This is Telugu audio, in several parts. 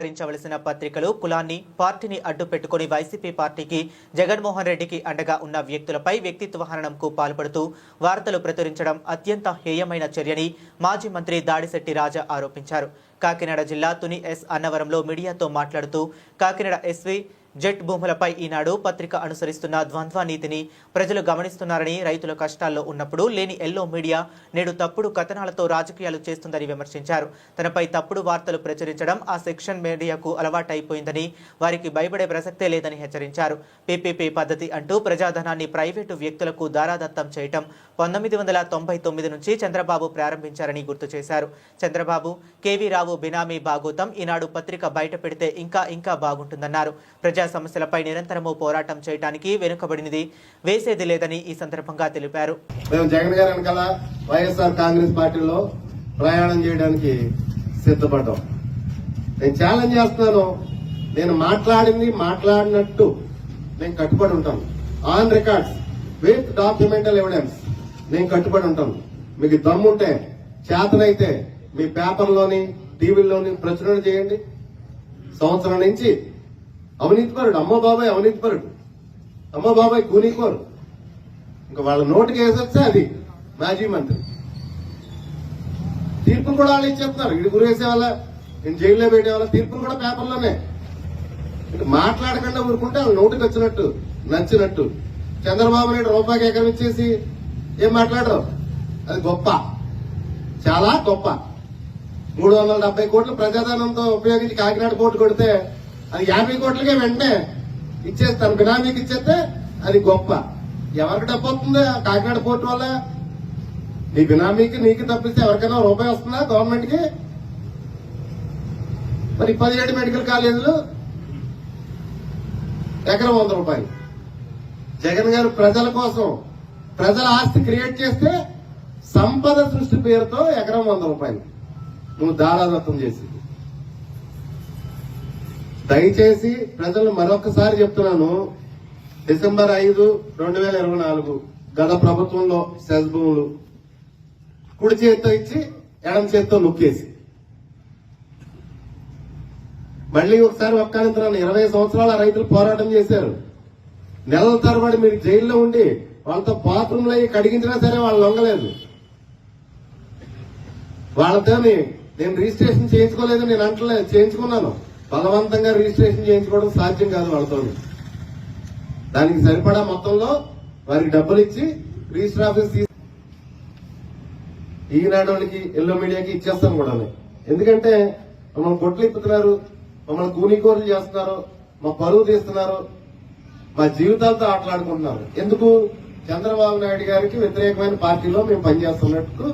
ధరించవలసిన పత్రికలు కులాన్ని పార్టీని అడ్డు పెట్టుకుని వైసీపీ పార్టీకి జగన్మోహన్ రెడ్డికి అండగా ఉన్న వ్యక్తులపై వ్యక్తిత్వ హననంకు పాల్పడుతూ వార్తలు ప్రచురించడం అత్యంత హేయమైన చర్యని మాజీ మంత్రి దాడిశెట్టి రాజా ఆరోపించారు. కాకినాడ జిల్లా తుని ఎస్ అన్నవరంలో మీడియాతో మాట్లాడుతూ కాకినాడ ఎస్వి జెట్ భూములపై ఈనాడు పత్రిక అనుసరిస్తున్న ద్వంద్వ నీతిని ప్రజలు గమనిస్తున్నారని రైతుల కష్టాల్లో ఉన్నప్పుడు లేని ఎల్లో మీడియా నేడు తప్పుడు కథనాలతో రాజకీయాలు చేస్తుందని విమర్శించారు. తనపై తప్పుడు వార్తలు ప్రచురించడం ఆ సెక్షన్ మీడియాకు అలవాటైపోయిందని వారికి భయపడే ప్రసక్తే లేదని హెచ్చరించారు. పీపీపీ పద్ధతి అంటూ ప్రజాధనాన్ని ప్రైవేటు వ్యక్తులకు దారాదత్తం చేయటం పంతొమ్మిది వందల తొంభై తొమ్మిది నుంచి చంద్రబాబు ప్రారంభించారని గుర్తు చేశారు. చంద్రబాబు కేవీ రావు బినామీ బాగోతం ఈనాడు పత్రిక బయట పెడితే ఇంకా ఇంకా బాగుంటుందన్నారు. ప్రజా సమస్యలపై నిరంతరము పోరాటం చేయడానికి వెనుకబడినది. వేసేది లేదని ఈ సందర్భంగా తెలిపారు. మేము జగన్ గారు వెనకాల వైఎస్ఆర్ కాంగ్రెస్ పార్టీలో ప్రయాణం చేయడానికి సిద్ధపడ్డాం. నేను ఛాలెంజ్ చేస్తున్నాను. నేను మాట్లాడింది మాట్లాడినట్టు నేను కట్టుబడి ఉంటాను. On records with documental evidence నేను కట్టుబడి ఉంటాను. మీకు దమ్ముంటే చేతనైతే మీ పేపర్లోని టీవీలోని ప్రచురణ చేయండి. సంవత్సరం నుంచి అవినీతిపరుడు అమ్మ బాబాయ్ అవినీతిపరుడు. అమ్మ బాబాయ్ కూనీకోరు. ఇంకా వాళ్ళ నోటికి వేసొస్తే అది మాజీ మంత్రి. తీర్పును కూడా వాళ్ళు చెప్తారు ఇటు గురేసే వాళ్ళ నేను జైల్లో పెట్టే వాళ్ళ తీర్పును కూడా పేపర్లోనే. ఇంకా మాట్లాడకుండా ఊరుకుంటే వాళ్ళ నోటికి వచ్చినట్టు నచ్చినట్టు. చంద్రబాబు నాయుడు రూపాయికి ఎకరం ఇచ్చేసి ఏం మాట్లాడరు? అది గొప్ప. చాలా గొప్ప. మూడు వందల డెబ్బై కోట్లు ప్రజాధనంతో ఉపయోగించి కాకినాడ కోర్టు కొడితే అది యాభై కోట్లకే వెంటనే ఇచ్చేస్తాను. బినామీకి ఇచ్చేస్తే అది గొప్ప. ఎవరికి డబ్బు వస్తుంది కాకినాడ పోర్టు వల్ల. నీ బినామీకి నీకు తప్పిస్తే ఎవరికైనా రూపాయి వస్తుందా గవర్నమెంట్కి మరి పదిహేడు మెడికల్ కాలేజీలు ఎకరం వంద రూపాయలు. జగన్ గారు ప్రజల కోసం ప్రజల ఆస్తి క్రియేట్ చేస్తే సంపద సృష్టి పేరుతో ఎకరం వంద రూపాయలు. నువ్వు దారాదత్తం చేసింది దయచేసి ప్రజలు మరొకసారి చెప్తున్నాను. డిసెంబర్ ఐదు రెండు వేల ఇరవై నాలుగు గత ప్రభుత్వంలో సెస్ భూములు కుడి చేత్తో ఇచ్చి ఎడం చేత్తో నొక్కేసి. మళ్ళీ ఒకసారి ఒక్కనంతరాన్ని ఇరవై సంవత్సరాల రైతులు పోరాటం చేశారు. నెలల తరబడి మీరు జైల్లో ఉండి వాళ్ళతో బాత్రూంలో అయ్యి కడిగించినా సరే వాళ్ళు లొంగలేదు వాళ్ళతోని నేను రిజిస్ట్రేషన్ చేయించుకోలేదు నేను అంటలేదు చేయించుకున్నాను. బలవంతంగా రిజిస్ట్రేషన్ చేయించుకోవడం సాధ్యం కాదు వాళ్ళతో దానికి సరిపడా మొత్తంలో వారికి డబ్బులు ఇచ్చి రిజిస్టర్ ఆఫీస్ తీసి ఈనాడు వాళ్ళకి ఎల్లో మీడియాకి ఇచ్చేస్తాను కూడా ఎందుకంటే మమ్మల్ని కొట్లు ఇప్పుతున్నారు మమ్మల్ని కూనీకోరులు చేస్తున్నారు మా పరువు తీస్తున్నారు మా జీవితాలతో ఆటలాడుకుంటున్నారు. ఎందుకు? చంద్రబాబు నాయుడు గారికి వ్యతిరేకమైన పార్టీలో మేము పనిచేస్తున్నట్టు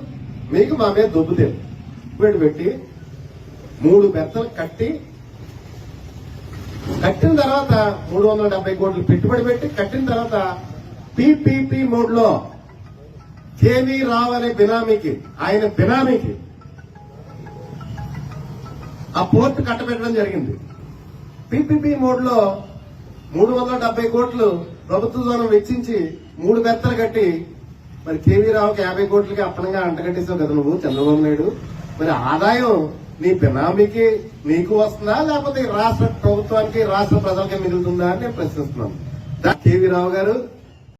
మీకు మా మీద దొబ్బుతే పెట్టి పెట్టి మూడు బెత్తలు కట్టి కట్టిన తర్వాత మూడు వందల డెబ్బై కోట్లు పెట్టుబడి పెట్టి కట్టిన తర్వాత పిపిపి మోడ్లో కేవీ రావు అనే బినామీకి ఆయన బినామీకి ఆ పోర్టు కట్టబెట్టడం జరిగింది. పిపిపి మోడ్లో మూడు వందల డెబ్బై కోట్లు ప్రభుత్వ ద్వారా వెచ్చించి మూడు బెత్తలు కట్టి మరి కేవీ రావుకి యాభై కోట్లకి అప్పనంగా అంటగట్టేసావు కదా నువ్వు చంద్రబాబు నాయుడు. మరి ఆదాయం నీ బినామీకి నీకు వస్తుందా? లేకపోతే రాష్ట్ర ప్రభుత్వానికి రాష్ట్ర ప్రజలకి మిగులుతుందా అని నేను ప్రశ్నిస్తున్నాను. కేవీ రావు గారు